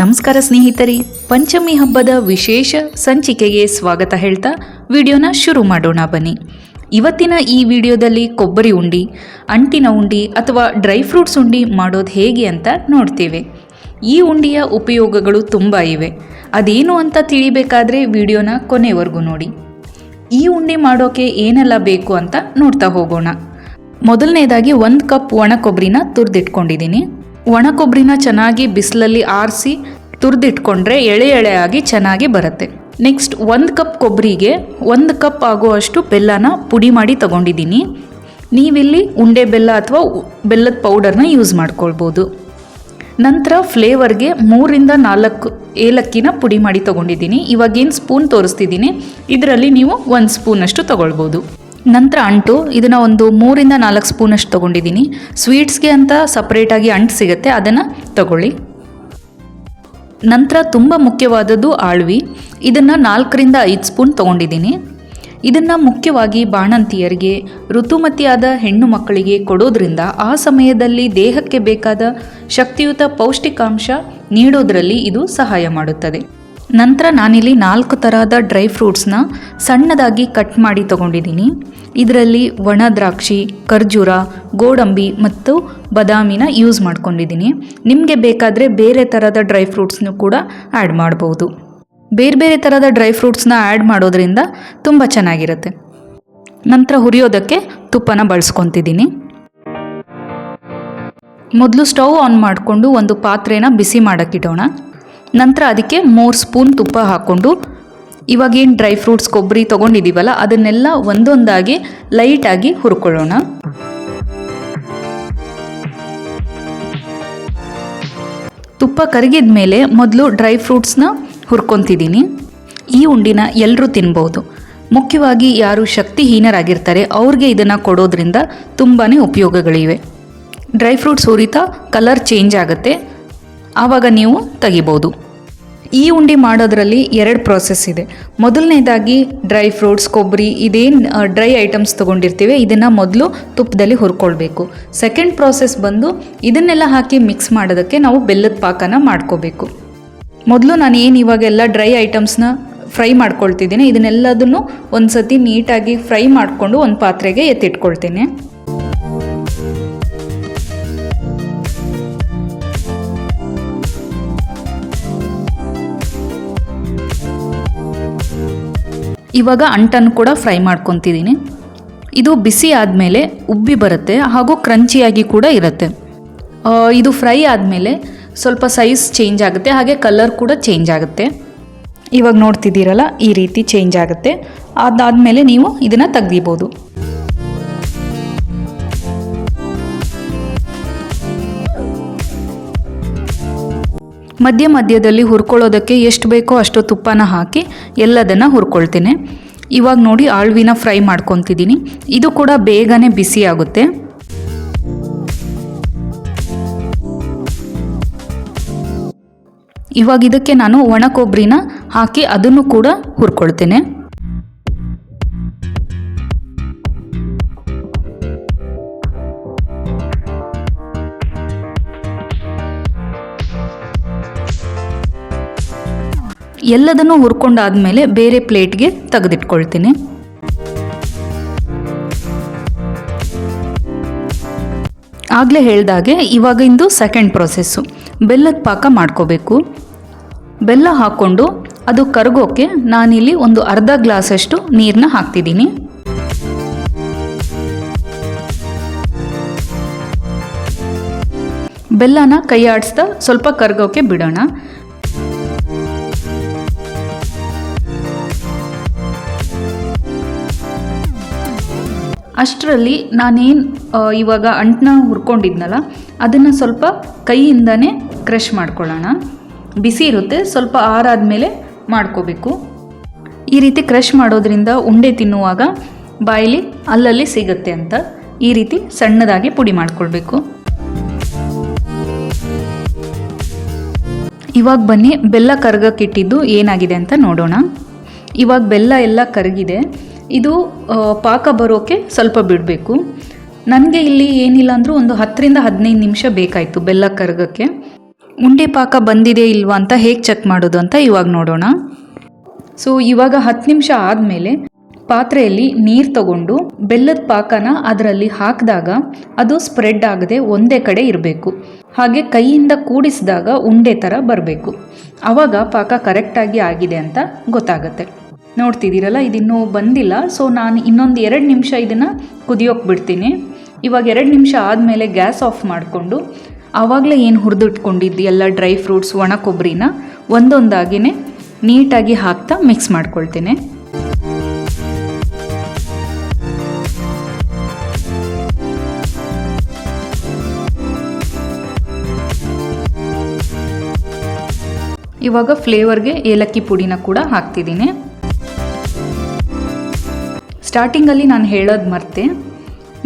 ನಮಸ್ಕಾರ ಸ್ನೇಹಿತರೆ, ಪಂಚಮಿ ಹಬ್ಬದ ವಿಶೇಷ ಸಂಚಿಕೆಗೆ ಸ್ವಾಗತ ಹೇಳ್ತಾ ವಿಡಿಯೋನ ಶುರು ಮಾಡೋಣ ಬನ್ನಿ. ಇವತ್ತಿನ ಈ ವಿಡಿಯೋದಲ್ಲಿ ಕೊಬ್ಬರಿ ಉಂಡಿ, ಅಂಟಿನ ಉಂಡಿ ಅಥವಾ ಡ್ರೈ ಫ್ರೂಟ್ಸ್ ಉಂಡಿ ಮಾಡೋದು ಹೇಗೆ ಅಂತ ನೋಡ್ತೇವೆ. ಈ ಉಂಡಿಯ ಉಪಯೋಗಗಳು ತುಂಬ ಇವೆ. ಅದೇನು ಅಂತ ತಿಳಿಬೇಕಾದ್ರೆ ವಿಡಿಯೋನ ಕೊನೆವರೆಗೂ ನೋಡಿ. ಈ ಉಂಡೆ ಮಾಡೋಕೆ ಏನೆಲ್ಲ ಬೇಕು ಅಂತ ನೋಡ್ತಾ ಹೋಗೋಣ. ಮೊದಲನೇದಾಗಿ ಒಂದು ಕಪ್ ಒಣ ಕೊಬ್ಬರಿನ ತುರಿದಿಟ್ಕೊಂಡಿದ್ದೀನಿ. ಒಣ ಕೊಬ್ಬರಿನ ಚೆನ್ನಾಗಿ ಬಿಸಿಲಲ್ಲಿ ಆರಿಸಿ ತುರಿದಿಟ್ಕೊಂಡ್ರೆ ಎಳೆ ಎಳೆಯಾಗಿ ಚೆನ್ನಾಗಿ ಬರುತ್ತೆ. ನೆಕ್ಸ್ಟ್ ಒಂದು ಕಪ್ ಕೊಬ್ಬರಿಗೆ ಒಂದು ಕಪ್ ಆಗುವಷ್ಟು ಬೆಲ್ಲನ ಪುಡಿ ಮಾಡಿ ತಗೊಂಡಿದ್ದೀನಿ. ನೀವಿಲ್ಲಿ ಉಂಡೆ ಬೆಲ್ಲ ಅಥವಾ ಬೆಲ್ಲದ ಪೌಡರ್ನ ಯೂಸ್ ಮಾಡ್ಕೊಳ್ಬೋದು. ನಂತರ ಫ್ಲೇವರ್ಗೆ ಮೂರಿಂದ ನಾಲ್ಕು ಏಲಕ್ಕಿನ ಪುಡಿ ಮಾಡಿ ತೊಗೊಂಡಿದ್ದೀನಿ. ಇವಾಗೇನು ಸ್ಪೂನ್ ತೋರಿಸ್ತಿದ್ದೀನಿ. ಇದರಲ್ಲಿ ನೀವು ಒಂದು ಸ್ಪೂನಷ್ಟು ತೊಗೊಳ್ಬೋದು. ನಂತರ ಅಂಟು, ಇದನ್ನು ಒಂದು ಮೂರಿಂದ ನಾಲ್ಕು ಸ್ಪೂನಷ್ಟು ತೊಗೊಂಡಿದ್ದೀನಿ. ಸ್ವೀಟ್ಸ್ಗೆ ಅಂತ ಸಪ್ರೇಟಾಗಿ ಅಂಟು ಸಿಗುತ್ತೆ, ಅದನ್ನು ತಗೊಳ್ಳಿ. ನಂತರ ತುಂಬ ಮುಖ್ಯವಾದದ್ದು ಆಳ್ವಿ. ಇದನ್ನು ನಾಲ್ಕರಿಂದ ಐದು ಸ್ಪೂನ್ ತೊಗೊಂಡಿದ್ದೀನಿ. ಇದನ್ನು ಮುಖ್ಯವಾಗಿ ಬಾಣಂತಿಯರಿಗೆ, ಋತುಮತಿಯಾದ ಹೆಣ್ಣು ಮಕ್ಕಳಿಗೆ ಕೊಡೋದ್ರಿಂದ ಆ ಸಮಯದಲ್ಲಿ ದೇಹಕ್ಕೆ ಬೇಕಾದ ಶಕ್ತಿಯುತ ಪೌಷ್ಟಿಕಾಂಶ ನೀಡೋದ್ರಲ್ಲಿ ಇದು ಸಹಾಯ ಮಾಡುತ್ತದೆ. ನಂತರ ನಾನಿಲ್ಲಿ ನಾಲ್ಕು ಥರದ ಡ್ರೈ ಫ್ರೂಟ್ಸ್ನ ಸಣ್ಣದಾಗಿ ಕಟ್ ಮಾಡಿ ತಗೊಂಡಿದ್ದೀನಿ. ಇದರಲ್ಲಿ ಒಣ ದ್ರಾಕ್ಷಿ, ಖರ್ಜೂರ, ಗೋಡಂಬಿ ಮತ್ತು ಬದಾಮಿನ ಯೂಸ್ ಮಾಡ್ಕೊಂಡಿದ್ದೀನಿ. ನಿಮಗೆ ಬೇಕಾದರೆ ಬೇರೆ ಥರದ ಡ್ರೈ ಫ್ರೂಟ್ಸ್ನೂ ಕೂಡ ಆ್ಯಡ್ ಮಾಡ್ಬೋದು. ಬೇರೆ ಬೇರೆ ಥರದ ಡ್ರೈ ಫ್ರೂಟ್ಸ್ನ ಆ್ಯಡ್ ಮಾಡೋದ್ರಿಂದ ತುಂಬ ಚೆನ್ನಾಗಿರುತ್ತೆ. ನಂತರ ಹುರಿಯೋದಕ್ಕೆ ತುಪ್ಪನ ಬಳಸ್ಕೊತಿದ್ದೀನಿ. ಮೊದಲು ಸ್ಟವ್ ಆನ್ ಮಾಡಿಕೊಂಡು ಒಂದು ಪಾತ್ರೆನ ಬಿಸಿ ಮಾಡೋಕ್ಕಿಡೋಣ ನಂತರ ಅದಕ್ಕೆ ಮೂರು ಸ್ಪೂನ್ ತುಪ್ಪ ಹಾಕ್ಕೊಂಡು, ಇವಾಗೇನು ಡ್ರೈ ಫ್ರೂಟ್ಸ್, ಕೊಬ್ಬರಿ ತೊಗೊಂಡಿದ್ದೀವಲ್ಲ ಅದನ್ನೆಲ್ಲ ಒಂದೊಂದಾಗಿ ಲೈಟಾಗಿ ಹುರ್ಕೊಳ್ಳೋಣ. ತುಪ್ಪ ಕರಗಿದ ಮೇಲೆ ಮೊದಲು ಡ್ರೈ ಫ್ರೂಟ್ಸ್ನ ಹುರ್ಕೊತಿದ್ದೀನಿ ಈ ಉಂಡಿನ ಎಲ್ಲರೂ ತಿನ್ಬೋದು. ಮುಖ್ಯವಾಗಿ ಯಾರು ಶಕ್ತಿಹೀನರಾಗಿರ್ತಾರೆ, ಅವ್ರಿಗೆ ಇದನ್ನು ಕೊಡೋದ್ರಿಂದ ತುಂಬಾ ಉಪಯೋಗಗಳಿವೆ. ಡ್ರೈ ಫ್ರೂಟ್ಸ್ ಹುರಿತಾ, ಕಲರ್ ಚೇಂಜ್ ಆಗುತ್ತೆ. ಆವಾಗ ನೀವು ತೆಗಿಬೋದು. ಈ ಉಂಡೆ ಮಾಡೋದರಲ್ಲಿ ಎರಡು ಪ್ರಾಸೆಸ್ ಇದೆ. ಮೊದಲನೇದಾಗಿ ಡ್ರೈ ಫ್ರೂಟ್ಸ್ ಕೊಬ್ಬರಿ, ಇದೇನು ಡ್ರೈ ಐಟಮ್ಸ್ ತೊಗೊಂಡಿರ್ತೀವಿ, ಇದನ್ನು ಮೊದಲು ತುಪ್ಪದಲ್ಲಿ ಹುರ್ಕೊಳ್ಬೇಕು. ಸೆಕೆಂಡ್ ಪ್ರಾಸೆಸ್ ಬಂದು ಇದನ್ನೆಲ್ಲ ಹಾಕಿ ಮಿಕ್ಸ್ ಮಾಡೋದಕ್ಕೆ ನಾವು ಬೆಲ್ಲದ ಪಾಕನ ಮಾಡ್ಕೋಬೇಕು. ಮೊದಲು ನಾನು ಏನು ಇವಾಗೆಲ್ಲ ಡ್ರೈ ಐಟಮ್ಸ್ನ ಫ್ರೈ ಮಾಡ್ಕೊಳ್ತಿದ್ದೀನಿ, ಇದನ್ನೆಲ್ಲದನ್ನು ಒಂದು ಸತಿ ನೀಟಾಗಿ ಫ್ರೈ ಮಾಡಿಕೊಂಡು ಒಂದು ಪಾತ್ರೆಗೆ ಎತ್ತಿಟ್ಕೊಳ್ತೀನಿ. ಇವಾಗ ಅಂಟನ್ನು ಕೂಡ ಫ್ರೈ ಮಾಡ್ಕೊತಿದ್ದೀನಿ ಇದು ಬಿಸಿ ಆದಮೇಲೆ ಉಬ್ಬಿ ಬರುತ್ತೆ ಹಾಗೂ ಕ್ರಂಚಿಯಾಗಿ ಕೂಡ ಇರುತ್ತೆ. ಇದು ಫ್ರೈ ಆದಮೇಲೆ ಸ್ವಲ್ಪ ಸೈಜ್ ಚೇಂಜ್ ಆಗುತ್ತೆ, ಹಾಗೆ ಕಲರ್ ಕೂಡ ಚೇಂಜ್ ಆಗುತ್ತೆ. ಇವಾಗ ನೋಡ್ತಿದ್ದೀರಲ್ಲ, ಈ ರೀತಿ ಚೇಂಜ್ ಆಗುತ್ತೆ. ಅದಾದಮೇಲೆ ನೀವು ಇದನ್ನು ತೆಗ್ದಿಬೋದು. ಮಧ್ಯ ಮಧ್ಯದಲ್ಲಿ ಹುರ್ಕೊಳ್ಳೋದಕ್ಕೆ ಎಷ್ಟು ಬೇಕೋ ಅಷ್ಟು ತುಪ್ಪನ ಹಾಕಿ ಎಲ್ಲದನ್ನು ಹುರ್ಕೊಳ್ತೇನೆ. ಇವಾಗ ನೋಡಿ ಆಳ್ವಿನ ಫ್ರೈ ಮಾಡ್ಕೊತಿದ್ದೀನಿ. ಇದು ಕೂಡ ಬೇಗನೆ ಬಿಸಿ ಆಗುತ್ತೆ. ಇವಾಗ ಇದಕ್ಕೆ ನಾನು ಒಣ ಕೊಬ್ಬರಿನ ಹಾಕಿ ಅದನ್ನು ಕೂಡ ಹುರ್ಕೊಳ್ತೇನೆ. ಎಲ್ಲದನ್ನು ಹುರ್ಕೊಂಡಾದ್ಮೇಲೆ ಬೇರೆ ಪ್ಲೇಟ್ಗೆ ತೆಗೆದಿಟ್ಕೊಳ್ತೀನಿ. ಆಗಲೇ ಹೇಳ್ದಾಗೆ ಇವಾಗ ಇಂದು ಸೆಕೆಂಡ್ ಪ್ರೊಸೆಸ್ಸು ಬೆಲ್ಲದ ಪಾಕ ಮಾಡ್ಕೋಬೇಕು. ಬೆಲ್ಲ ಹಾಕ್ಕೊಂಡು ಅದು ಕರಗೋಕೆ ನಾನಿಲ್ಲಿ ಒಂದು ಅರ್ಧ ಗ್ಲಾಸಷ್ಟು ನೀರನ್ನ ಹಾಕ್ತಿದ್ದೀನಿ. ಬೆಲ್ಲನ ಕೈ ಆಡಿಸ್ತಾ ಸ್ವಲ್ಪ ಕರಗೋಕೆ ಬಿಡೋಣ. ಅಷ್ಟರಲ್ಲಿ ನಾನೇನು ಇವಾಗ ಅಂಟನ್ನ ಹುರ್ಕೊಂಡಿದ್ನಲ್ಲ, ಅದನ್ನು ಸ್ವಲ್ಪ ಕೈಯಿಂದನೇ ಕ್ರಷ್ ಮಾಡ್ಕೊಳ್ಳೋಣ. ಬಿಸಿ ಇರುತ್ತೆ, ಸ್ವಲ್ಪ ಆರಾದಮೇಲೆ ಮಾಡ್ಕೋಬೇಕು. ಈ ರೀತಿ ಕ್ರಷ್ ಮಾಡೋದ್ರಿಂದ ಉಂಡೆ ತಿನ್ನುವಾಗ ಬಾಯಲ್ಲಿ ಅಲ್ಲಲ್ಲಿ ಸಿಗುತ್ತೆ ಅಂತ ಈ ರೀತಿ ಸಣ್ಣದಾಗಿ ಪುಡಿ ಮಾಡ್ಕೊಳ್ಬೇಕು. ಇವಾಗ ಬನ್ನಿ, ಬೆಲ್ಲ ಕರಗಕ್ಕಿಟ್ಟಿದ್ದು ಏನಾಗಿದೆ ಅಂತ ನೋಡೋಣ. ಇವಾಗ ಬೆಲ್ಲ ಎಲ್ಲ ಕರಗಿದೆ. ಇದು ಪಾಕ ಬರೋಕ್ಕೆ ಸ್ವಲ್ಪ ಬಿಡಬೇಕು. ನನಗೆ ಇಲ್ಲಿ ಏನಿಲ್ಲ ಅಂದರೂ ಒಂದು ಹತ್ತರಿಂದ ಹದಿನೈದು ನಿಮಿಷ ಬೇಕಾಯಿತು ಬೆಲ್ಲ ಕರಗಕ್ಕೆ. ಉಂಡೆ ಪಾಕ ಬಂದಿದೆ ಇಲ್ವಾ ಅಂತ ಹೇಗೆ ಚೆಕ್ ಮಾಡೋದು ಅಂತ ಇವಾಗ ನೋಡೋಣ. ಸೊ ಇವಾಗ ಹತ್ತು ನಿಮಿಷ ಆದಮೇಲೆ ಪಾತ್ರೆಯಲ್ಲಿ ನೀರು ತಗೊಂಡು ಬೆಲ್ಲದ ಪಾಕನ ಅದರಲ್ಲಿ ಹಾಕಿದಾಗ ಅದು ಸ್ಪ್ರೆಡ್ ಆಗದೆ ಒಂದೇ ಕಡೆ ಇರಬೇಕು. ಹಾಗೆ ಕೈಯಿಂದ ಕೂಡಿಸಿದಾಗ ಉಂಡೆ ಥರ ಬರಬೇಕು. ಆವಾಗ ಪಾಕ ಕರೆಕ್ಟಾಗಿ ಆಗಿದೆ ಅಂತ ಗೊತ್ತಾಗುತ್ತೆ. ನೋಡ್ತಿದ್ದೀರಲ್ಲ, ಇದಿನ್ನೂ ಬಂದಿಲ್ಲ. ಸೊ ನಾನು ಇನ್ನೊಂದು ಎರಡು ನಿಮಿಷ ಇದನ್ನು ಕುದಿಯೋಕೆ ಬಿಡ್ತೀನಿ. ಇವಾಗ ಎರಡು ನಿಮಿಷ ಆದಮೇಲೆ ಗ್ಯಾಸ್ ಆಫ್ ಮಾಡಿಕೊಂಡು, ಆವಾಗಲೇ ಏನು ಹುರಿದಿಟ್ಕೊಂಡಿದ್ದು ಎಲ್ಲ ಡ್ರೈ ಫ್ರೂಟ್ಸ್, ಒಣ ಕೊಬ್ಬರಿನ ಒಂದೊಂದಾಗಿಯೇ ನೀಟಾಗಿ ಹಾಕ್ತಾ ಮಿಕ್ಸ್ ಮಾಡ್ಕೊಳ್ತೀನಿ. ಇವಾಗ ಫ್ಲೇವರ್ಗೆ ಏಲಕ್ಕಿ ಪುಡಿನ ಕೂಡ ಹಾಕ್ತಿದ್ದೀನಿ. ಸ್ಟಾರ್ಟಿಂಗಲ್ಲಿ ನಾನು ಹೇಳೋದು ಮರ್ತೆ,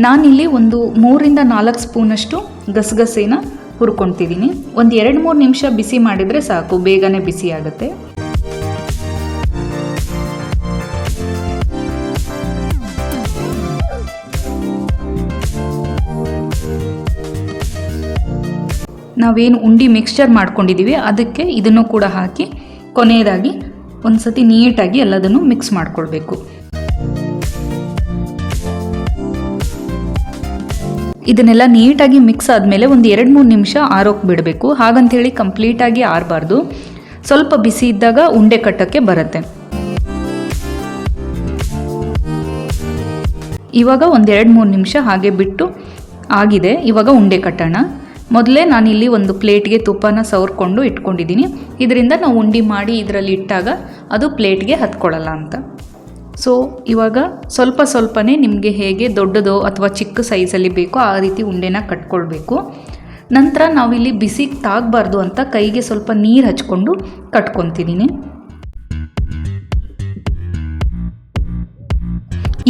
ನಾನಿಲ್ಲಿ ಒಂದು ಮೂರಿಂದ ನಾಲ್ಕು ಸ್ಪೂನಷ್ಟು ಗಸಗಸೆನ ಹುರ್ಕೊತಿದ್ದೀನಿ ಒಂದು ಎರಡು ಮೂರು ನಿಮಿಷ ಬಿಸಿ ಮಾಡಿದರೆ ಸಾಕು, ಬೇಗನೆ ಬಿಸಿ ಆಗುತ್ತೆ. ನಾವೇನು ಉಂಡಿ ಮಿಕ್ಸ್ಚರ್ ಮಾಡ್ಕೊಂಡಿದ್ದೀವಿ ಅದಕ್ಕೆ ಇದನ್ನು ಕೂಡ ಹಾಕಿ ಕೊನೆಯದಾಗಿ ಒಂದು ಸತಿ ನೀಟಾಗಿ ಎಲ್ಲದನ್ನು ಮಿಕ್ಸ್ ಮಾಡ್ಕೊಳ್ಬೇಕು. ಇದನ್ನೆಲ್ಲ ನೀಟಾಗಿ ಮಿಕ್ಸ್ ಆದಮೇಲೆ ಒಂದು ಎರಡು ಮೂರು ನಿಮಿಷ ಆರೋಕ್ಕೆ ಬಿಡಬೇಕು. ಹಾಗಂತೇಳಿ ಕಂಪ್ಲೀಟಾಗಿ ಆರಬಾರ್ದು. ಸ್ವಲ್ಪ ಬಿಸಿ ಇದ್ದಾಗ ಉಂಡೆ ಕಟ್ಟೋಕ್ಕೆ ಬರುತ್ತೆ. ಇವಾಗ ಒಂದು ಎರಡು ಮೂರು ನಿಮಿಷ ಹಾಗೆ ಬಿಟ್ಟು ಆಗಿದೆ. ಇವಾಗ ಉಂಡೆ ಕಟ್ಟೋಣ. ಮೊದಲೇ ನಾನಿಲ್ಲಿ ಒಂದು ಪ್ಲೇಟ್ಗೆ ತುಪ್ಪನ ಸವರ್ಕೊಂಡು ಇಟ್ಕೊಂಡಿದ್ದೀನಿ. ಇದರಿಂದ ನಾವು ಉಂಡೆ ಮಾಡಿ ಇದರಲ್ಲಿ ಇಟ್ಟಾಗ ಅದು ಪ್ಲೇಟ್ಗೆ ಹತ್ಕೊಳ್ಳಲ್ಲ ಅಂತ. ಸೊ ಇವಾಗ ಸ್ವಲ್ಪ ಸ್ವಲ್ಪನೇ ನಿಮಗೆ ಹೇಗೆ ದೊಡ್ಡದೋ ಅಥವಾ ಚಿಕ್ಕ ಸೈಜಲ್ಲಿ ಬೇಕೋ ಆ ರೀತಿ ಉಂಡೆನ ಕಟ್ಕೊಳ್ಬೇಕು. ನಂತರ ನಾವಿಲ್ಲಿ ಬಿಸಿಗೆ ತಾಗಬಾರ್ದು ಅಂತ ಕೈಗೆ ಸ್ವಲ್ಪ ನೀರು ಹಚ್ಕೊಂಡು ಕಟ್ಕೊತಿದ್ದೀನಿ.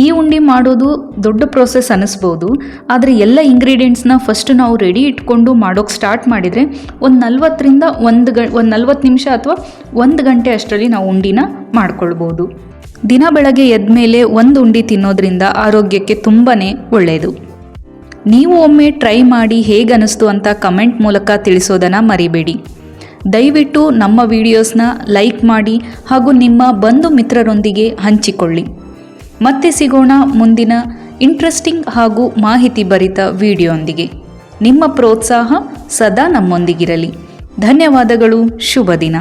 ಈ ಉಂಡೆ ಮಾಡೋದು ದೊಡ್ಡ ಪ್ರೋಸೆಸ್ ಅನ್ನಿಸ್ಬೋದು ಆದರೆ ಎಲ್ಲ ಇಂಗ್ರೀಡಿಯೆಂಟ್ಸ್ನ ಫಸ್ಟ್ ನಾವು ರೆಡಿ ಇಟ್ಕೊಂಡು ಮಾಡೋಕ್ಕೆ ಸ್ಟಾರ್ಟ್ ಮಾಡಿದರೆ ಒಂದು ನಲ್ವತ್ತರಿಂದ ಒಂದು ಗ, ಒಂದು ನಲ್ವತ್ತು ನಿಮಿಷ ಅಥವಾ ಒಂದು ಗಂಟೆ ಅಷ್ಟರಲ್ಲಿ ನಾವು ಉಂಡಿನ ಮಾಡ್ಕೊಳ್ಬೋದು. ದಿನ ಬೆಳಗ್ಗೆ ಎದ್ದ ಮೇಲೆ ಒಂದು ಉಂಡಿ ತಿನ್ನೋದ್ರಿಂದ ಆರೋಗ್ಯಕ್ಕೆ ತುಂಬಾ ಒಳ್ಳೆಯದು ನೀವು ಒಮ್ಮೆ ಟ್ರೈ ಮಾಡಿ ಹೇಗೆ ಅನ್ನಿಸ್ತು ಅಂತ ಕಮೆಂಟ್ ಮೂಲಕ ತಿಳಿಸೋದನ್ನು ಮರಿಬೇಡಿ. ದಯವಿಟ್ಟು ನಮ್ಮ ವಿಡಿಯೋಸ್ನ ಲೈಕ್ ಮಾಡಿ ಹಾಗೂ ನಿಮ್ಮ ಬಂಧು ಮಿತ್ರರೊಂದಿಗೆ ಹಂಚಿಕೊಳ್ಳಿ. ಮತ್ತೆ ಸಿಗೋಣ ಮುಂದಿನ ಇಂಟ್ರೆಸ್ಟಿಂಗ್ ಹಾಗೂ ಮಾಹಿತಿ ಭರಿತ ವಿಡಿಯೋಂದಿಗೆ ನಿಮ್ಮ ಪ್ರೋತ್ಸಾಹ ಸದಾ ನಮ್ಮೊಂದಿಗಿರಲಿ. ಧನ್ಯವಾದಗಳು, ಶುಭ ದಿನ.